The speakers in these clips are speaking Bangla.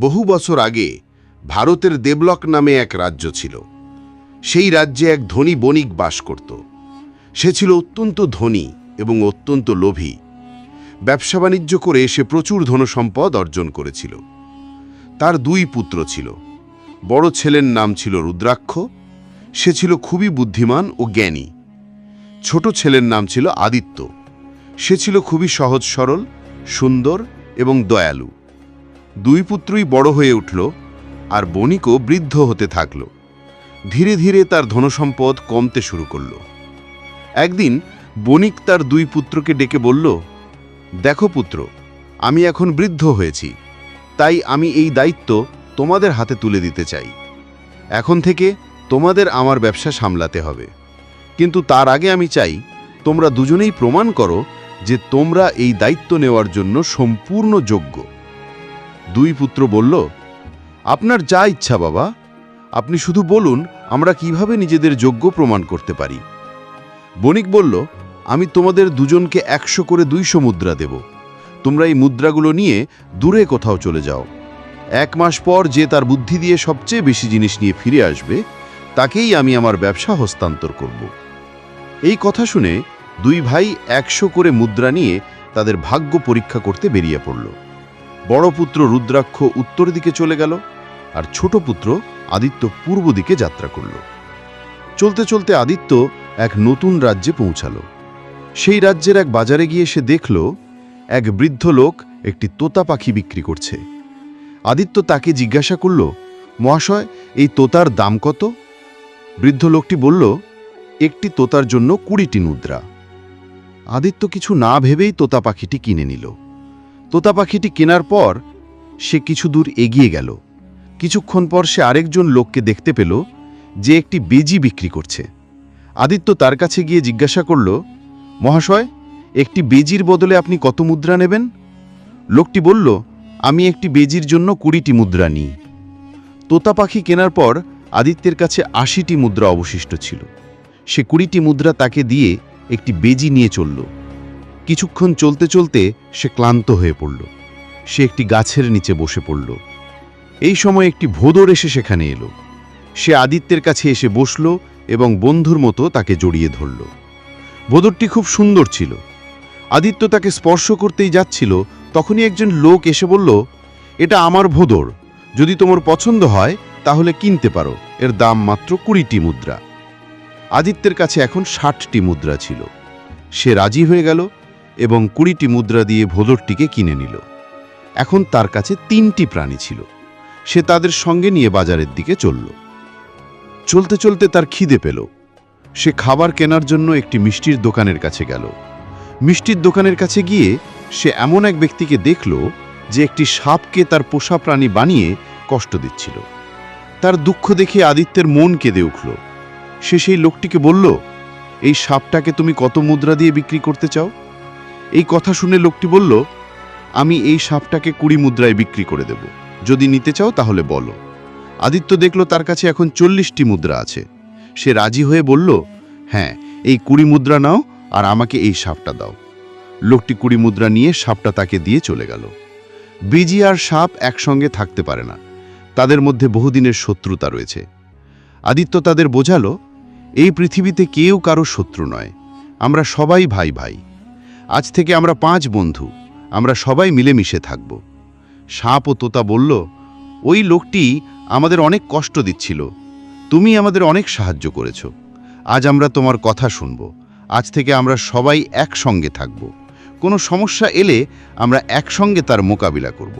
বহু বছর আগে ভারতের দেবলক নামে এক রাজ্য ছিল। সেই রাজ্যে এক ধনী বণিক বাস করত। সে ছিল অত্যন্ত ধনী এবং অত্যন্ত লোভী। ব্যবসা বাণিজ্য করে সে প্রচুর ধনসম্পদ অর্জন করেছিল। তার দুই পুত্র ছিল। বড় ছেলের নাম ছিল রুদ্রাক্ষ। সে ছিল খুবই বুদ্ধিমান ও জ্ঞানী। ছোট ছেলের নাম ছিল আদিত্য। সে ছিল খুবই সহজ সরল, সুন্দর এবং দয়ালু। দুই পুত্রই বড় হয়ে উঠল আর বণিকও বৃদ্ধ হতে থাকল। ধীরে ধীরে তার ধনসম্পদ কমতে শুরু করল। একদিন বণিক তার দুই পুত্রকে ডেকে বলল, দেখো পুত্র, আমি এখন বৃদ্ধ হয়েছি, তাই আমি এই দায়িত্ব তোমাদের হাতে তুলে দিতে চাই। এখন থেকে তোমাদের আমার ব্যবসা সামলাতে হবে। কিন্তু তার আগে আমি চাই, তোমরা দুজনেই প্রমাণ করো যে তোমরা এই দায়িত্ব নেওয়ার জন্য সম্পূর্ণ যোগ্য। দুই পুত্র বলল, আপনার যা ইচ্ছা বাবা। আপনি শুধু বলুন, আমরা কীভাবে নিজেদের যোগ্য প্রমাণ করতে পারি? বণিক বলল, আমি তোমাদের দুজনকে একশো করে দুইশো মুদ্রা দেব। তোমরা এই মুদ্রাগুলো নিয়ে দূরে কোথাও চলে যাও। এক মাস পর যে তার বুদ্ধি দিয়ে সবচেয়ে বেশি জিনিস নিয়ে ফিরে আসবে, তাকেই আমি আমার ব্যবসা হস্তান্তর করব। এই কথা শুনে দুই ভাই একশো করে মুদ্রা নিয়ে তাদের ভাগ্য পরীক্ষা করতে বেরিয়ে পড়ল। বড় পুত্র রুদ্রাক্ষ উত্তর দিকে চলে গেল আর ছোট পুত্র আদিত্য পূর্ব দিকে যাত্রা করল। চলতে চলতে আদিত্য এক নতুন রাজ্যে পৌঁছালো। সেই রাজ্যের এক বাজারে গিয়ে সে দেখল, এক বৃদ্ধ লোক একটি তোতা পাখি বিক্রি করছে। আদিত্য তাকে জিজ্ঞাসা করল, মহাশয়, এই তোতার দাম কত? বৃদ্ধ লোকটি বলল, একটি তোতার জন্য কুড়িটি মুদ্রা। আদিত্য কিছু না ভেবেই তোতা পাখিটি কিনে নিল। তোতা পাখিটি কেনার পর সে কিছু দূর এগিয়ে গেল। কিছুক্ষণ পর সে আরেকজন লোককে দেখতে পেল যে একটি বেজি বিক্রি করছে। আদিত্য তার কাছে গিয়ে জিজ্ঞাসা করল, মহাশয়, একটি বেজির বদলে আপনি কত মুদ্রা নেবেন? লোকটি বলল, আমি একটি বেজির জন্য কুড়িটি মুদ্রা নিই। তোতা পাখি কেনার পর আদিত্যের কাছে আশিটি মুদ্রা অবশিষ্ট ছিল। সে কুড়িটি মুদ্রা তাকে দিয়ে একটি বেজি নিয়ে চলল। কিছুক্ষণ চলতে চলতে সে ক্লান্ত হয়ে পড়ল। সে একটি গাছের নিচে বসে পড়ল। এই সময় একটি ভোদর এসে সেখানে এলো। সে আদিত্যের কাছে এসে বসল এবং বন্ধুর মতো তাকে জড়িয়ে ধরল। ভোদরটি খুব সুন্দর ছিল। আদিত্য তাকে স্পর্শ করতেই যাচ্ছিল, তখনই একজন লোক এসে বলল, এটা আমার ভোদর। যদি তোমার পছন্দ হয়, তাহলে কিনতে পারো। এর দাম মাত্র কুড়িটি মুদ্রা। আদিত্যের কাছে এখন ষাটটি মুদ্রা ছিল। সে রাজি হয়ে গেল এবং কুড়িটি মুদ্রা দিয়ে ভোদরটিকে কিনে নিল। এখন তার কাছে তিনটি প্রাণী ছিল। সে তাদের সঙ্গে নিয়ে বাজারের দিকে চলল। চলতে চলতে তার খিদে পেল। সে খাবার কেনার জন্য একটি মিষ্টির দোকানের কাছে গেল। মিষ্টির দোকানের কাছে গিয়ে সে এমন এক ব্যক্তিকে দেখল যে একটি সাপকে তার পোষা প্রাণী বানিয়ে কষ্ট দিচ্ছিল। তার দুঃখ দেখে আদিত্যের মন কেঁদে উঠল। সে সেই লোকটিকে বলল, এই সাপটাকে তুমি কত মুদ্রা দিয়ে বিক্রি করতে চাও? এই কথা শুনে লোকটি বলল, আমি এই সাপটাকে কুড়ি মুদ্রায় বিক্রি করে দেব। যদি নিতে চাও তাহলে বলো। আদিত্য দেখল তার কাছে এখন চল্লিশটি মুদ্রা আছে। সে রাজি হয়ে বলল হ্যাঁ এই কুড়ি মুদ্রা নাও আর আমাকে এই সাপটা দাও। লোকটি কুড়ি মুদ্রা নিয়ে সাপটা তাকে দিয়ে চলে গেল। বিজি আর সাপ একসঙ্গে থাকতে পারে না। তাদের মধ্যে বহুদিনের শত্রুতা রয়েছে। আদিত্য তাদের বোঝালো, এই পৃথিবীতে কেউ কারও শত্রু নয়। আমরা সবাই ভাই ভাই আজ থেকে আমরা পাঁচ বন্ধু, আমরা সবাই মিলেমিশে থাকব। সাপ ও তোতা বলল, ওই লোকটি আমাদের অনেক কষ্ট দিচ্ছিল, তুমি আমাদের অনেক সাহায্য করেছ। আজ আমরা তোমার কথা শুনব, আজ থেকে আমরা সবাই একসঙ্গে থাকব। কোনো সমস্যা এলে আমরা একসঙ্গে তার মোকাবিলা করব।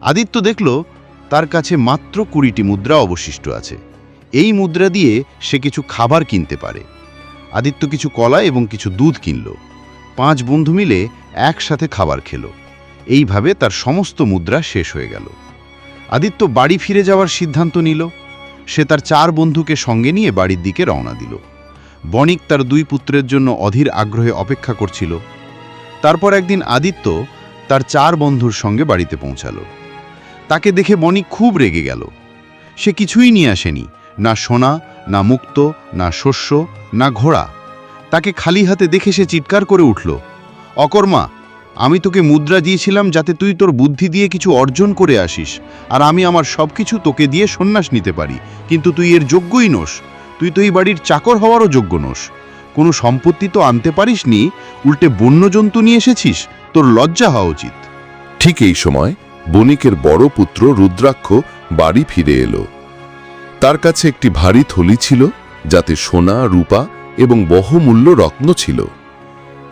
আদিত্য দেখল, তার কাছে মাত্র কুড়িটি মুদ্রা অবশিষ্ট আছে। এই মুদ্রা দিয়ে সে কিছু খাবার কিনতে পারে। আদিত্য কিছু কলা এবং কিছু দুধ কিনল। পাঁচ বন্ধু মিলে একসাথে খাবার খেল। এইভাবে তার সমস্ত মুদ্রা শেষ হয়ে গেল। আদিত্য বাড়ি ফিরে যাওয়ার সিদ্ধান্ত নিল। সে তার চার বন্ধুকে সঙ্গে নিয়ে বাড়ির দিকে রওনা দিল। বণিক তার দুই পুত্রের জন্য অধীর আগ্রহে অপেক্ষা করছিল। তারপর একদিন আদিত্য তার চার বন্ধুর সঙ্গে বাড়িতে পৌঁছালো। তাকে দেখে বণিক খুব রেগে গেল। সে কিছুই নিয়ে আসেনি। না সোনা, না মুক্ত, না শস্য, না ঘোড়া। তাকে খালি হাতে দেখে সে চিৎকার করে উঠল। অকর্মা, আমি তোকে মুদ্রা দিয়েছিলাম যাতে তুই তোর বুদ্ধি দিয়ে কিছু অর্জন করে আসিস, আর আমি আমার সব কিছু তোকে দিয়ে সন্ন্যাস নিতে পারি। কিন্তু তুই এর যোগ্যই নোস। তুই তো এই বাড়ির চাকর হওয়ারও যোগ্য নোস। কোনো সম্পত্তি তো আনতে পারিসনি উল্টে বন্যজন্তু নিয়ে এসেছিস, তোর লজ্জা হওয়া উচিত। ঠিক এই সময় বণিকের বড় পুত্র রুদ্রাক্ষ বাড়ি ফিরে এলো। তার কাছে একটি ভারী থলি ছিল, যাতে সোনা, রূপা এবং বহুমূল্য রত্ন ছিল।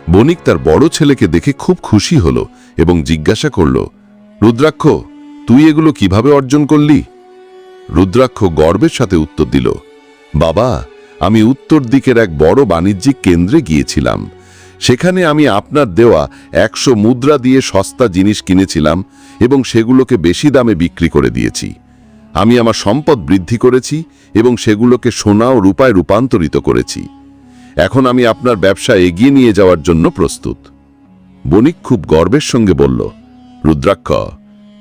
বণিক তার বড় ছেলেকে দেখে খুব খুশি হল এবং জিজ্ঞাসা করল, রুদ্রাক্ষ, তুই এগুলো কীভাবে অর্জন করলি? রুদ্রাক্ষ গর্বের সাথে উত্তর দিল, বাবা, আমি উত্তর দিকের এক বড় বাণিজ্যিক কেন্দ্রে গিয়েছিলাম। সেখানে আমি আপনার দেওয়া একশো মুদ্রা দিয়ে সস্তা জিনিস কিনেছিলাম এবং সেগুলোকে বেশি দামে বিক্রি করে দিয়েছি। আমি আমার সম্পদ বৃদ্ধি করেছি এবং সেগুলোকে সোনা ও রূপায় রূপান্তরিত করেছি। এখন আমি আপনার ব্যবসা এগিয়ে নিয়ে যাওয়ার জন্য প্রস্তুত। বণিক খুব গর্বের সঙ্গে বলল, রুদ্রাক্ষ,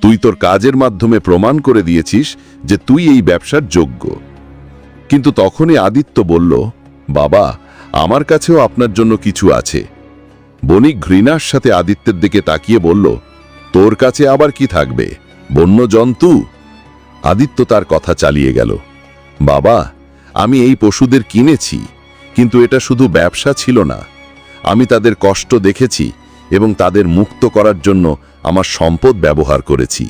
তুই তোর কাজের মাধ্যমে প্রমাণ করে দিয়েছিস যে তুই এই ব্যবসার যোগ্য। কিন্তু তখনই আদিত্য বলল, বাবা, আমার কাছেও আপনার জন্য কিছু আছে। বণিক ঘৃণার সাথে আদিত্যের দিকে তাকিয়ে বলল, তোর কাছে আবার কি থাকবে, বন্য জন্তু? আদিত্য তার কথা চালিয়ে গেল, বাবা, আমি এই পশুদের কিনেছি। কিন্তু এটা শুধু ব্যবসা ছিল না। আমি তাদের কষ্ট দেখেছি এবং তাদের মুক্ত করার জন্য আমার সম্পদ ব্যবহার করেছি।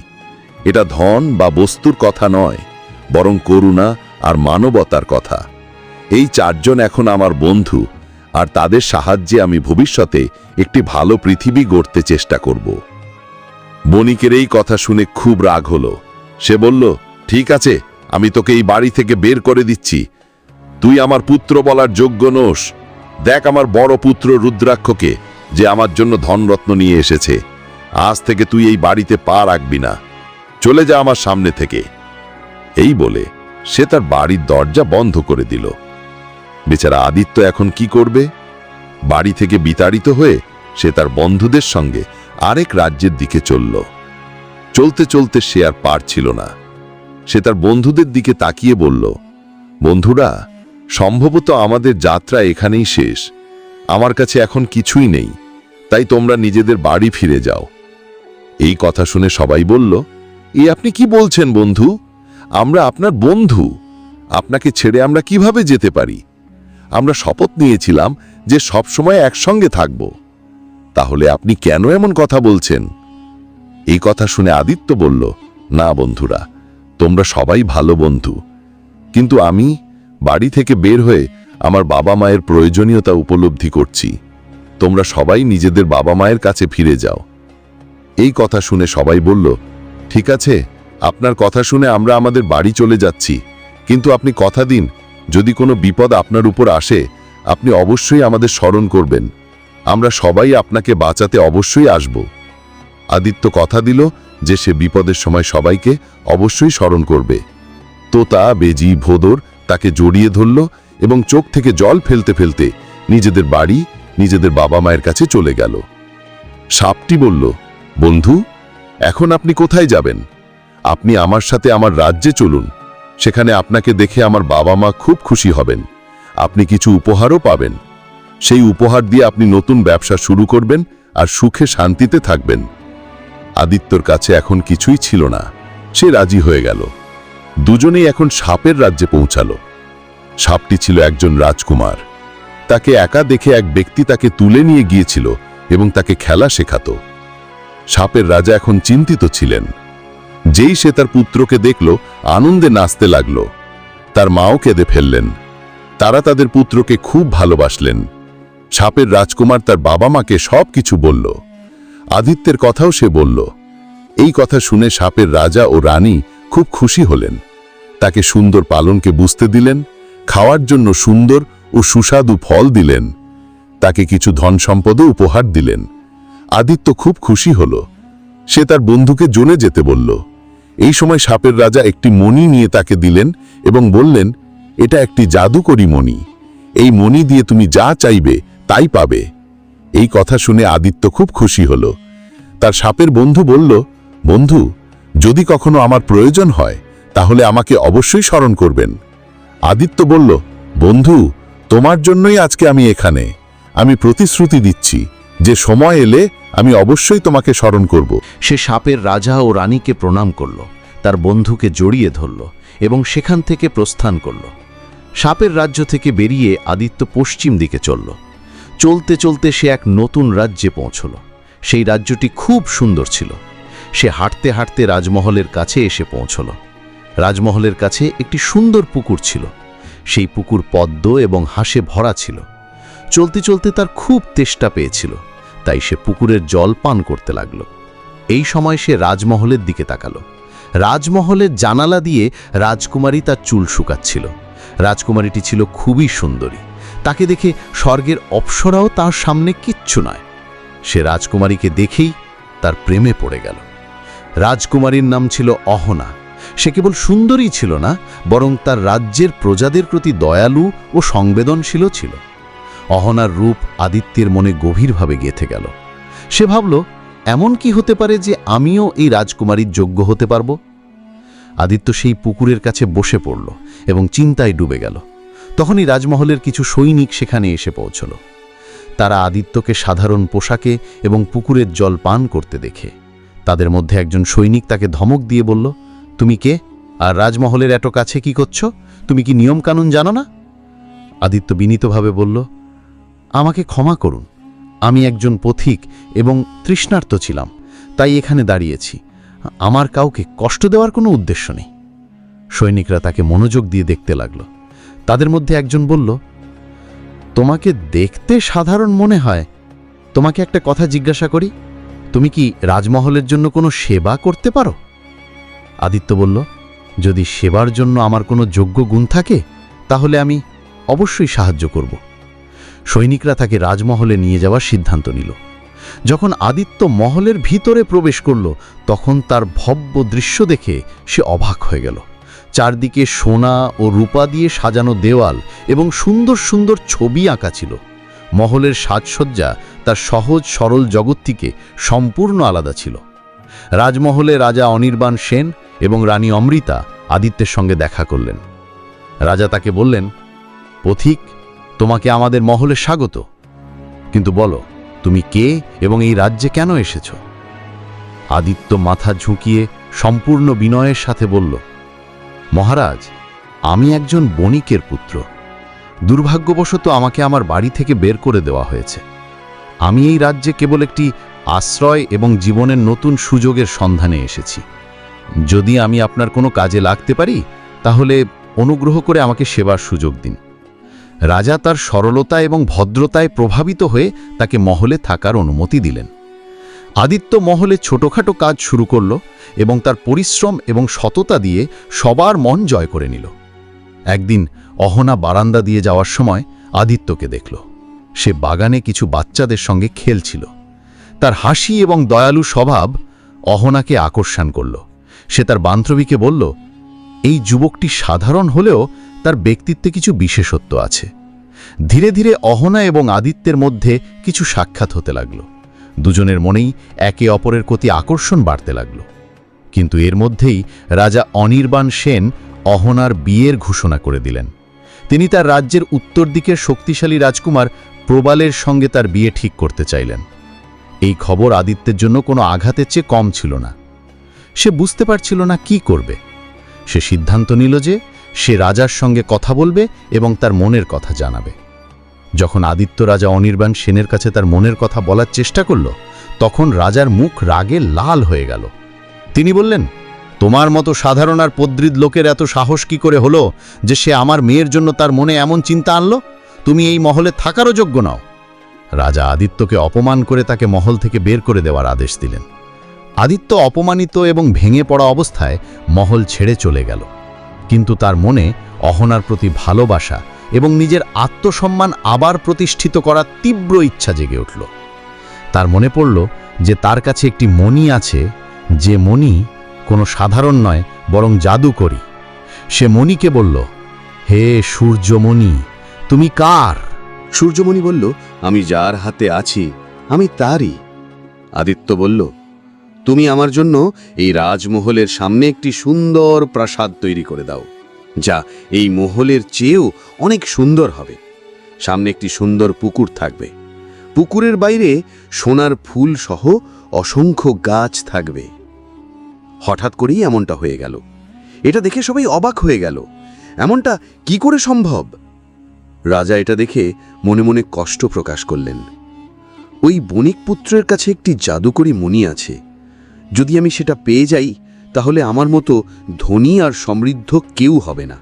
এটা ধন বা বস্তুর কথা নয়, বরং করুণা আর মানবতার কথা। এই চারজন এখন আমার বন্ধু, আর তাদের সাহায্যে আমি ভবিষ্যতে একটি ভালো পৃথিবী গড়তে চেষ্টা করব। বণিকের এই কথা শুনে খুব রাগ হলো। সে বলল, ঠিক আছে, আমি তোকে এই বাড়ি থেকে বের করে দিচ্ছি। তুই আমার পুত্র বলার যোগ্য নোস দেখ আমার বড় পুত্র রুদ্রাক্ষকে, যে আমার জন্য ধনরত্ন নিয়ে এসেছে। আজ থেকে তুই এই বাড়িতে পা রাখবি না। চলে যা আমার সামনে থেকে। এই বলে সে তার বাড়ির দরজা বন্ধ করে দিল। বেচারা আদিত্য এখন কি করবে? বাড়ি থেকে বিতাড়িত হয়ে সে তার বন্ধুদের সঙ্গে আরেক রাজ্যের দিকে চলল। চলতে চলতে সে আর পারছিল না। সে তার বন্ধুদের দিকে তাকিয়ে বলল, বন্ধুরা সম্ভবত আমাদের যাত্রা এখানেই শেষ। আমার কাছে এখন কিছুই নেই, তাই তোমরা নিজেদের বাড়ি ফিরে যাও। এই কথা শুনে সবাই বলল, এ আপনি কি বলছেন বন্ধু? আমরা আপনার বন্ধু। আপনাকে ছেড়ে আমরা কীভাবে যেতে পারি? আমরা শপথ নিয়েছিলাম যে সব সময় একসঙ্গে থাকব। তাহলে আপনি কেন এমন কথা বলছেন? এই কথা শুনে আদিত্য বলল, না বন্ধুরা, তোমরা সবাই ভালো বন্ধু। কিন্তু আমি বাড়ি থেকে বের হয়ে আমার বাবা মায়ের প্রয়োজনীয়তা উপলব্ধি করছি। তোমরা সবাই নিজেদের বাবা মায়ের কাছে ফিরে যাও। এই কথা শুনে সবাই বলল, ঠিক আছে, আপনার কথা শুনে আমরা আমাদের বাড়ি চলে যাচ্ছি। কিন্তু আপনি কথা দিন, যদি কোনো বিপদ আপনার উপর আসে, আপনি অবশ্যই আমাদের স্মরণ করবেন। আমরা সবাই আপনাকে বাঁচাতে অবশ্যই আসব। আদিত্য কথা দিল যে সে বিপদের সময় সবাইকে অবশ্যই স্মরণ করবে। তোতা, বেজি, ভোদর তাকে জড়িয়ে ধরল এবং চোখ থেকে জল ফেলতে ফেলতে নিজেদের বাড়ি, নিজেদের বাবা মায়ের কাছে চলে গেল। সাপটি বলল, বন্ধু, এখন আপনি কোথায় যাবেন? আপনি আমার সাথে আমার রাজ্যে চলুন। সেখানে আপনাকে দেখে আমার বাবা মা খুব খুশি হবেন। আপনি কিছু উপহারও পাবেন। সেই উপহার দিয়ে আপনি নতুন ব্যবসা শুরু করবেন আর সুখে শান্তিতে থাকবেন। আদিত্যর কাছে এখন কিছুই ছিল না। সে রাজি হয়ে গেল। দুজনেই এখন সাপের রাজ্যে পৌঁছালো। সাপটি ছিল একজন রাজকুমার। তাকে একা দেখে এক ব্যক্তি তাকে তুলে নিয়ে গিয়েছিল এবং তাকে খেলা শেখাত। সাপের রাজা এখন চিন্তিত ছিলেন। যেই সে তার পুত্রকে দেখল, আনন্দে নাচতে লাগল। তার মাও কেঁদে ফেললেন। তারা তাদের পুত্রকে খুব ভালোবাসলেন। সাপের রাজকুমার তার বাবা মাকে সব কিছু বলল। আদিত্যের কথাও সে বলল। এই কথা শুনে সাপের রাজা ও রানী খুব খুশি হলেন। তাকে সুন্দর পালনকে বুঝতে দিলেন, খাওয়ার জন্য সুন্দর ও সুস্বাদু ফল দিলেন। তাকে কিছু ধন সম্পদও উপহার দিলেন। আদিত্য খুব খুশি হল। সে তার বন্ধুকে জোনে যেতে বলল। এই সময় সাপের রাজা একটি মণি নিয়ে তাকে দিলেন এবং বললেন, এটা একটি জাদুকরি মণি। এই মণি দিয়ে তুমি যা চাইবে তাই পাবে। এই কথা শুনে আদিত্য খুব খুশি হল। তার সাপের বন্ধু বলল, বন্ধু, যদি কখনো আমার প্রয়োজন হয় তাহলে আমাকে অবশ্যই স্মরণ করবেন। আদিত্য বলল, বন্ধু, তোমার জন্যই আজকে আমি এখানে। আমি প্রতিশ্রুতি দিচ্ছি যে সময় এলে আমি অবশ্যই তোমাকে স্মরণ করব। সে সাপের রাজা ও রানীকে প্রণাম করল, তার বন্ধুকে জড়িয়ে ধরল এবং সেখান থেকে প্রস্থান করল। সাপের রাজ্য থেকে বেরিয়ে আদিত্য পশ্চিম দিকে চলল। চলতে চলতে সে এক নতুন রাজ্যে পৌঁছল। সেই রাজ্যটি খুব সুন্দর ছিল। সে হাঁটতে হাঁটতে রাজমহলের কাছে এসে পৌঁছল। রাজমহলের কাছে একটি সুন্দর পুকুর ছিল। সেই পুকুর পদ্ম এবং হাসে ভরা ছিল। চলতে চলতে তার খুব তেষ্টা পেয়েছিল, তাই সে পুকুরের জল পান করতে লাগল। এই সময় সে রাজমহলের দিকে তাকালো। রাজমহলের জানালা দিয়ে রাজকুমারী তার চুল শুকাচ্ছিল। রাজকুমারীটি ছিল খুবই সুন্দরী। তাকে দেখে স্বর্গের অপ্সরাও তার সামনে কিচ্ছু নয়। সে রাজকুমারীকে দেখেই তার প্রেমে পড়ে গেল। রাজকুমারীর নাম ছিল অহনা। সে কেবল সুন্দরী ছিল না, বরং তার রাজ্যের প্রজাদের প্রতি দয়ালু ও সংবেদনশীল ছিল। অহনার রূপ আদিত্যের মনে গভীরভাবে গেঁথে গেল। সে ভাবল, এমন কি হতে পারে যে আমিও এই রাজকুমারীর যোগ্য হতে পারব? আদিত্য সেই পুকুরের কাছে বসে পড়ল এবং চিন্তায় ডুবে গেল। তখনই রাজমহলের কিছু সৈনিক সেখানে এসে পৌঁছল। তারা আদিত্যকে সাধারণ পোশাকে এবং পুকুরের জল পান করতে দেখে। তাদের মধ্যে একজন সৈনিক তাকে ধমক দিয়ে বলল তুমি কে? আর রাজমহলের এত কাছে কি করছ? তুমি কি নিয়মকানুন জানো না? আদিত্য বিনীতভাবে বলল, আমাকে ক্ষমা করুন। আমি একজন পথিক এবং তৃষ্ণার্ত ছিলাম, তাই এখানে দাঁড়িয়েছি। আমার কাউকে কষ্ট দেওয়ার কোনো উদ্দেশ্য নেই। সৈনিকরা তাকে মনোযোগ দিয়ে দেখতে লাগল। তাদের মধ্যে একজন বলল, তোমাকে দেখতে সাধারণ মনে হয়। তোমাকে একটা কথা জিজ্ঞাসা করি, তুমি কি রাজমহলের জন্য কোনো সেবা করতে পারো? আদিত্য বলল, যদি সেবার জন্য আমার কোনো যোগ্য গুণ থাকে, তাহলে আমি অবশ্যই সাহায্য করব। সৈনিকরা তাকে রাজমহলে নিয়ে যাওয়ার সিদ্ধান্ত নিল। যখন আদিত্য মহলের ভিতরে প্রবেশ করল, তখন তার ভব্য দৃশ্য দেখে সে অবাক হয়ে গেল। চারদিকে সোনা ও রূপা দিয়ে সাজানো দেওয়াল এবং সুন্দর সুন্দর ছবি আঁকা ছিল। মহলের সাজসজ্জা তার সহজ সরল জগৎ থেকে সম্পূর্ণ আলাদা ছিল। রাজমহলে রাজা অনির্বাণ সেন এবং রানী অমৃতা আদিত্যের সঙ্গে দেখা করলেন। রাজা তাকে বললেন, পথিক, তোমাকে আমাদের মহলে স্বাগত। কিন্তু বলো, তুমি কে এবং এই রাজ্যে কেন এসেছ? আদিত্য মাথা ঝুঁকিয়ে সম্পূর্ণ বিনয়ের সাথে বলল, মহারাজ, আমি একজন বণিকের পুত্র। দুর্ভাগ্যবশত আমাকে আমার বাড়ি থেকে বের করে দেওয়া হয়েছে। আমি এই রাজ্যে কেবল একটি আশ্রয় এবং জীবনের নতুন সুযোগের সন্ধানে এসেছি। যদি আমি আপনার কোনো কাজে লাগতে পারি, তাহলে অনুগ্রহ করে আমাকে সেবার সুযোগ দিন। রাজা তার সরলতা এবং ভদ্রতায় প্রভাবিত হয়ে তাকে মহলে থাকার অনুমতি দিলেন। আদিত্য মহলে ছোটখাটো কাজ শুরু করল এবং তার পরিশ্রম এবং সততা দিয়ে সবার মন জয় করে নিল। একদিন অহনা বারান্দা দিয়ে যাওয়ার সময় আদিত্যকে দেখল। সে বাগানে কিছু বাচ্চাদের সঙ্গে খেলছিল। তার হাসি এবং দয়ালু স্বভাব অহনাকে আকর্ষণ করল। সে তার বান্ধবীকে বলল, এই যুবকটি সাধারণ হলেও তার ব্যক্তিত্বে কিছু বিশেষত্ব আছে। ধীরে ধীরে অহনা এবং আদিত্যের মধ্যে কিছু সাক্ষাৎ হতে লাগল। দুজনের মনেই একে অপরের প্রতি আকর্ষণ বাড়তে লাগল। কিন্তু এর মধ্যেই রাজা অনির্বাণ সেন অহনার বিয়ের ঘোষণা করে দিলেন। তিনি তার রাজ্যের উত্তর দিকের শক্তিশালী রাজকুমার প্রবালের সঙ্গে তার বিয়ে ঠিক করতে চাইলেন। এই খবর আদিত্যের জন্য কোনো আঘাতের চেয়ে কম ছিল না। সে বুঝতে পারছিল না কি করবে। সে সিদ্ধান্ত নিল যে সে রাজার সঙ্গে কথা বলবে এবং তার মনের কথা জানাবে। যখন আদিত্য রাজা অনির্বাণ সেনের কাছে তার মনের কথা বলার চেষ্টা করল, তখন রাজার মুখ রাগে লাল হয়ে গেল। তিনি বললেন, তোমার মতো সাধারণ আর পদ্রিদ লোকের এত সাহস কি করে হলো যে সে আমার মেয়ের জন্য তার মনে এমন চিন্তা আনলো? তুমি এই মহলে থাকারও যোগ্য নাও। রাজা আদিত্যকে অপমান করে তাকে মহল থেকে বের করে দেওয়ার আদেশ দিলেন। আদিত্য অপমানিত এবং ভেঙে পড়া অবস্থায় মহল ছেড়ে চলে গেল। কিন্তু তার মনে অহনার প্রতি ভালোবাসা এবং নিজের আত্মসম্মান আবার প্রতিষ্ঠিত করার তীব্র ইচ্ছা জেগে উঠল। তার মনে পড়ল যে তার কাছে একটি মণি আছে, যে মণি কোনো সাধারণ নয়, বরং জাদুকরী। সে মণিকে বলল, হে সূর্যমণি, তুমি কার? সূর্যমণি বলল, আমি যার হাতে আছি, আমি তারই। আদিত্য বলল তুমি আমার জন্য এই রাজমহলের সামনে একটি সুন্দর প্রাসাদ তৈরি করে দাও, যা এই মহলের চেয়েও অনেক সুন্দর হবে। সামনে একটি সুন্দর পুকুর থাকবে। পুকুরের বাইরে সোনার ফুল সহ অসংখ্য গাছ থাকবে। হঠাৎ করেই এমনটা হয়ে গেল। এটা দেখে সবাই অবাক হয়ে গেল। এমনটা কি করে সম্ভব? রাজা এটা দেখে মনে মনে কষ্ট প্রকাশ করলেন। ওই বণিক পুত্রের কাছে একটি জাদুকরী মণি আছে। যদি আমি সেটা পেয়ে যাই, তাহলে আমার মতো ধনী আর সমৃদ্ধ কেউ হবে না।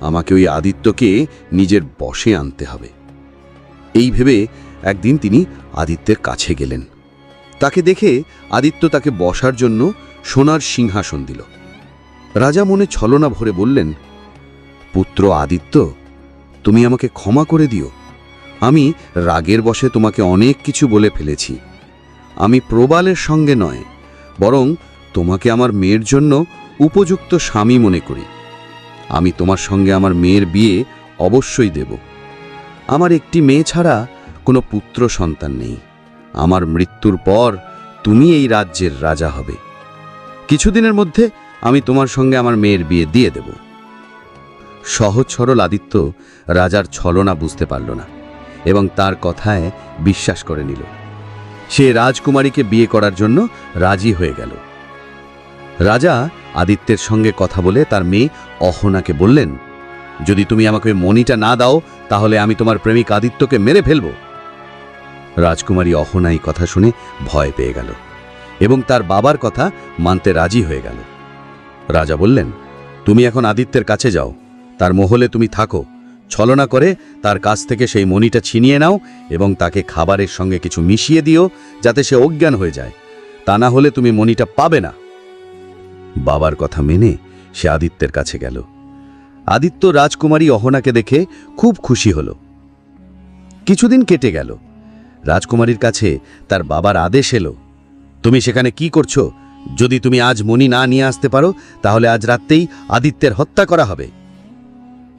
আমাকে ওই আদিত্যকে নিজের বশে আনতে হবে। এই ভেবে একদিন তিনি আদিত্যের কাছে গেলেন। তাকে দেখে আদিত্য তাকে বসার জন্য সোনার সিংহাসন দিল। রাজা মনে ছলনা ভরে বললেন, পুত্র আদিত্য, তুমি আমাকে ক্ষমা করে দিও। আমি রাগের বশে তোমাকে অনেক কিছু বলে ফেলেছি। আমি প্রবালের সঙ্গে নয় বরং তোমাকে আমার মেয়ের জন্য উপযুক্ত স্বামী মনে করি। আমি তোমার সঙ্গে আমার মেয়ের বিয়ে অবশ্যই দেব। আমার একটি মেয়ে ছাড়া কোনো পুত্র সন্তান নেই। আমার মৃত্যুর পর তুমি এই রাজ্যের রাজা হবে। কিছুদিনের মধ্যে আমি তোমার সঙ্গে আমার মেয়ের বিয়ে দিয়ে দেব। সহজ সরল আদিত্য রাজার ছলনা বুঝতে পারল না এবং তার কথায় বিশ্বাস করে নিল। সে রাজকুমারীকে বিয়ে করার জন্য রাজি হয়ে গেল। রাজা আদিত্যের সঙ্গে কথা বলে তার মেয়ে অহনাকে বললেন, যদি তুমি আমাকে মনিটা না দাও, তাহলে আমি তোমার প্রেমিক আদিত্যকে মেরে ফেলব। রাজকুমারী অহনা এই কথা শুনে ভয় পেয়ে গেল এবং তার বাবার কথা মানতে রাজি হয়ে গেল। রাজা বললেন, তুমি এখন আদিত্যের কাছে যাও, তার মহলে তুমি থাকো। ছলনা করে, তার কাছ থেকে সেই মণিটা ছিনিয়ে নাও এবং তাকে খাবারের সঙ্গে কিছু মিশিয়ে দিও যাতে সে অজ্ঞান হয়ে যায়। তা না হলে তুমি মণিটা পাবে না। বাবার কথা মেনে সে আদিত্যের কাছে গেল। আদিত্য রাজকুমারী অহনাকে দেখে খুব খুশি হল। কিছুদিন কেটে গেল। রাজকুমারীর কাছে তার বাবার আদেশ এলো। তুমি সেখানে কি করছ? যদি তুমি আজ মণি না নিয়ে আসতে পারো, তাহলে আজ রাত্রেই আদিত্যের হত্যা করা হবে।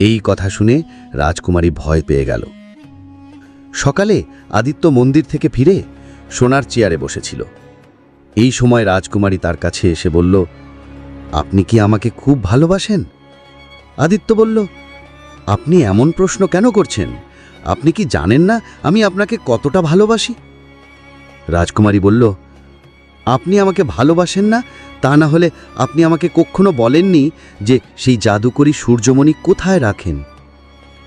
এই কথা শুনে রাজকুমারী ভয় পেয়ে গেল। সকালে আদিত্য মন্দির থেকে ফিরে সোনার চেয়ারে বসেছিল। এই সময় রাজকুমারী তার কাছে এসে বলল, আপনি কি আমাকে খুব ভালোবাসেন? আদিত্য বলল, আপনি এমন প্রশ্ন কেন করছেন? আপনি কি জানেন না আমি আপনাকে কতটা ভালোবাসি? রাজকুমারী বলল আপনি আমাকে ভালোবাসেন না? তা না হলে আপনি আমাকে কখনো বলেননি যে সেই জাদুকরী সূর্যমণি কোথায় রাখেন?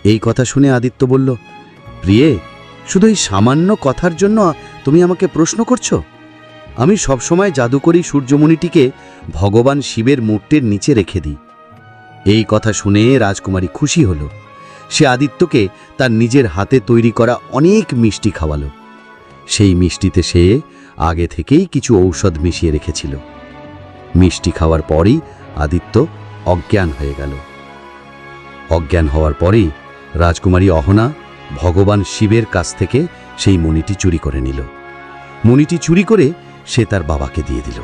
এই কথা শুনে আদিত্য বলল, প্রিয়ে, শুধু এই সামান্য কথার জন্য তুমি আমাকে প্রশ্ন করছ? আমি সবসময় জাদুকরী সূর্যমণিটিকে ভগবান শিবের মূর্তির নিচে রেখে দিই। এই কথা শুনে রাজকুমারী খুশি হল। সে আদিত্যকে তার নিজের হাতে তৈরি করা অনেক মিষ্টি খাওয়ালো। সেই মিষ্টিতে সে আগে থেকেই কিছু ঔষধ মিশিয়ে রেখেছিল। মিষ্টি খাওয়ার পরই আদিত্য অজ্ঞান হয়ে গেল। অজ্ঞান হওয়ার পরেই রাজকুমারী অহনা ভগবান শিবের কাছ থেকে সেই মণিটি চুরি করে নিল। মণিটি চুরি করে সে তার বাবাকে দিয়ে দিল।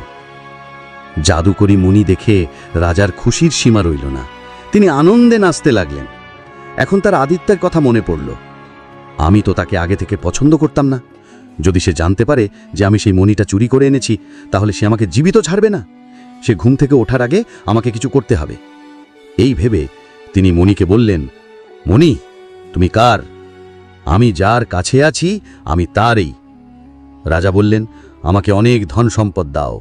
জাদুকরি মুনি দেখে রাজার খুশির সীমা রইল না। তিনি আনন্দে নাচতে লাগলেন। এখন তার আদিত্যের কথা মনে পড়ল। আমি তো তাকে আগে থেকে পছন্দ করতাম না। যদি সে জানতে পারে যে আমি সেই মণিটা চুরি করে এনেছি, তাহলে সে আমাকে জীবিত ছাড়বে না। সে ঘুম থেকে ওঠার আগে আমাকে কিছু করতে হবে। এই ভেবে তিনি মণিকে বললেন, মণি, তুমি কার? আমি যার কাছে আছি, আমি তারই। রাজা বললেন, আমাকে অনেক ধন সম্পদ দাও।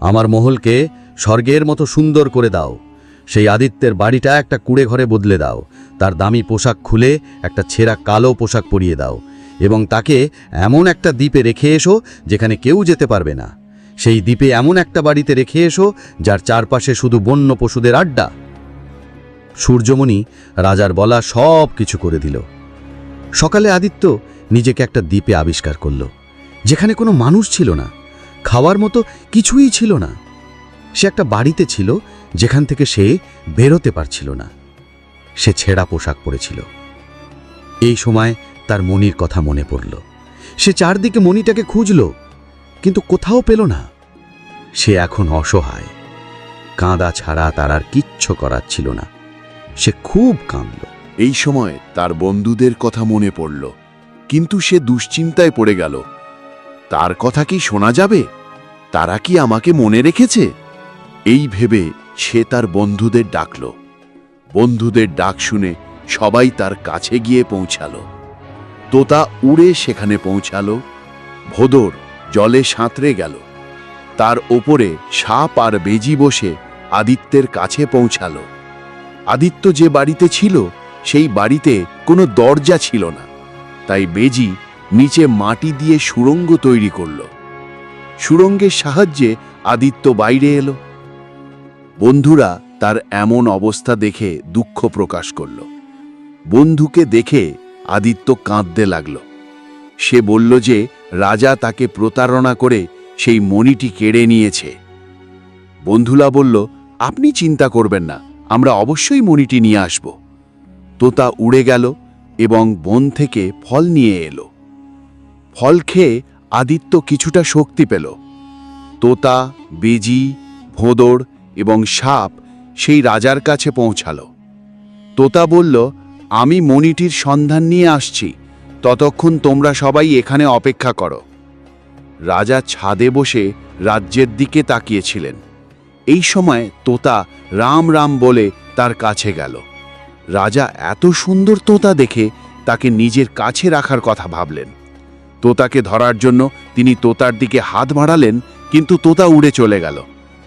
আমার মহলকে স্বর্গের মতো সুন্দর করে দাও। সেই আদিত্যের বাড়িটা একটা কুড়ে ঘরে বদলে দাও। তার দামি পোশাক খুলে একটা ছেঁড়া কালো পোশাক পরিয়ে দাও। এবং তাকে এমন একটা দ্বীপে রেখে এসো যেখানে কেউ যেতে পারবে না। সেই দ্বীপে এমন একটা বাড়িতে রেখে এসো যার চারপাশে শুধু বন্য পশুদের আড্ডা। সূর্যমণি রাজার বলা সব কিছু করে দিল। সকালে আদিত্য নিজেকে একটা দ্বীপে আবিষ্কার করল, যেখানে কোনো মানুষ ছিল না, খাওয়ার মতো কিছুই ছিল না। সে একটা বাড়িতে ছিল যেখান থেকে সে বেরোতে পারছিল না। সে ছেঁড়া পোশাক পরেছিল। এই সময় তার মনির কথা মনে পড়ল। সে চারদিকে মণিটাকে খুঁজল, কিন্তু কোথাও পেল না। সে এখন অসহায়। কাঁদা ছাড়া তার আর কিচ্ছু করার ছিল না। সে খুব কাঁদল। এই সময় তার বন্ধুদের কথা মনে পড়ল, কিন্তু সে দুশ্চিন্তায় পড়ে গেল। তার কথা কি শোনা যাবে? তারা কি আমাকে মনে রেখেছে? এই ভেবে সে তার বন্ধুদের ডাকল। বন্ধুদের ডাক শুনে সবাই তার কাছে গিয়ে পৌঁছালো। তোতা উড়ে সেখানে পৌঁছালো। ভোদর জলে সাঁতরে গেল। তার ওপরে সাপ আর বেজি বসে আদিত্যের কাছে পৌঁছালো। আদিত্য যে বাড়িতে ছিল, সেই বাড়িতে কোনো দরজা ছিল না। তাই বেজি নিচে মাটি দিয়ে সুরঙ্গ তৈরি করল। সুরঙ্গের সাহায্যে আদিত্য বাইরে এলো। বন্ধুরা তার এমন অবস্থা দেখে দুঃখ প্রকাশ করল। বন্ধুকে দেখে আদিত্য কাঁদতে লাগল। সে বলল যে রাজা তাকে প্রতারণা করে সেই মণিটি কেড়ে নিয়েছে। বন্ধুলা বলল, আপনি চিন্তা করবেন না, আমরা অবশ্যই মণিটি নিয়ে আসব। তোতা উড়ে গেল এবং বন থেকে ফল নিয়ে এলো। ফল খেয়ে আদিত্য কিছুটা শক্তি পেল। তোতা, বেজি, ভোঁদড় এবং সাপ সেই রাজার কাছে পৌঁছালো। তোতা বলল আমি মণিটির সন্ধান নিয়ে আসছি। ততক্ষণ তোমরা সবাই এখানে অপেক্ষা করো। রাজা ছাদে বসে রাজ্যের দিকে তাকিয়েছিলেন। এই সময় তোতা রাম রাম বলে তার কাছে গেল। রাজা এত সুন্দর তোতা দেখে তাকে নিজের কাছে রাখার কথা ভাবলেন। তোতাকে ধরার জন্য তিনি তোতার দিকে হাত বাড়ালেন, কিন্তু তোতা উড়ে চলে গেল।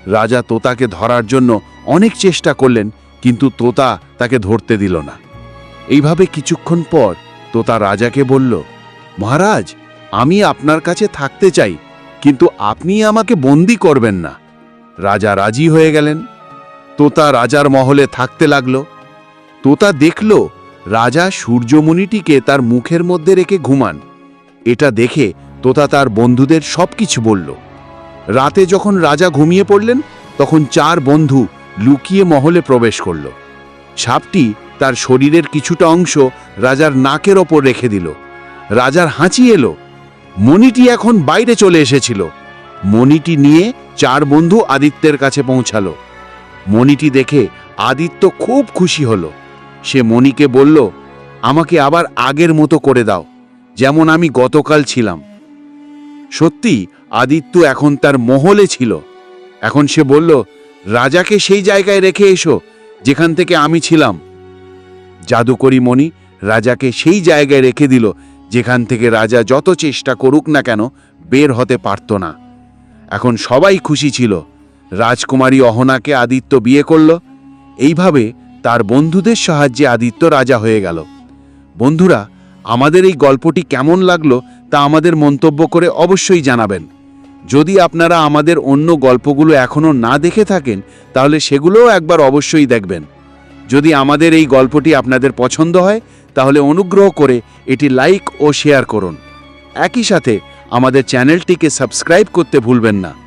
রাজা তোতাকে ধরার জন্য অনেক চেষ্টা করলেন, কিন্তু তোতা তাকে ধরতে দিল না। এইভাবে কিছুক্ষণ পর তোতা রাজাকে বলল, মহারাজ, আমি আপনার কাছে থাকতে চাই, কিন্তু আপনি আমাকে বন্দি করবেন না। রাজা রাজি হয়ে গেলেন। তোতা রাজার মহলে থাকতে লাগল। তোতা দেখল রাজা সূর্যমণিটিকে তার মুখের মধ্যে রেখে ঘুমান। এটা দেখে তোতা তার বন্ধুদের সব কিছু বলল। রাতে যখন রাজা ঘুমিয়ে পড়লেন, তখন চার বন্ধু লুকিয়ে মহলে প্রবেশ করল। সাপটি তার শরীরের কিছুটা অংশ রাজার নাকের ওপর রেখে দিল। রাজার হাঁচি এলো। মণিটি এখন বাইরে চলে এসেছিল। মণিটি নিয়ে চার বন্ধু আদিত্যের কাছে পৌঁছালো। মণিটি দেখে আদিত্য খুব খুশি হলো। সে মণিকে বলল, আমাকে আবার আগের মতো করে দাও, যেমন আমি গতকাল ছিলাম। সত্যি, আদিত্য এখন তার মহলে ছিল। এখন সে বলল, রাজাকে সেই জায়গায় রেখে এসো, যেখান থেকে আমি ছিলাম। জাদুকরি মণি রাজাকে সেই জায়গায় রেখে দিল, যেখান থেকে রাজা যত চেষ্টা করুক না কেন বের হতে পারত না। এখন সবাই খুশি ছিল। রাজকুমারী অহনাকে আদিত্য বিয়ে করল। এইভাবে তার বন্ধুদের সাহায্যে আদিত্য রাজা হয়ে গেল। বন্ধুরা, আমাদের এই গল্পটি কেমন লাগল তা আমাদের মন্তব্য করে অবশ্যই জানাবেন। যদি আপনারা আমাদের অন্য গল্পগুলো এখনও না দেখে থাকেন, তাহলে সেগুলোও একবার অবশ্যই দেখবেন। যদি আমাদের এই গল্পটি আপনাদের পছন্দ হয়, তাহলে অনুগ্রহ করে এটি লাইক ও শেয়ার করুন। একই সাথে আমাদের চ্যানেলটিকে সাবস্ক্রাইব করতে ভুলবেন না।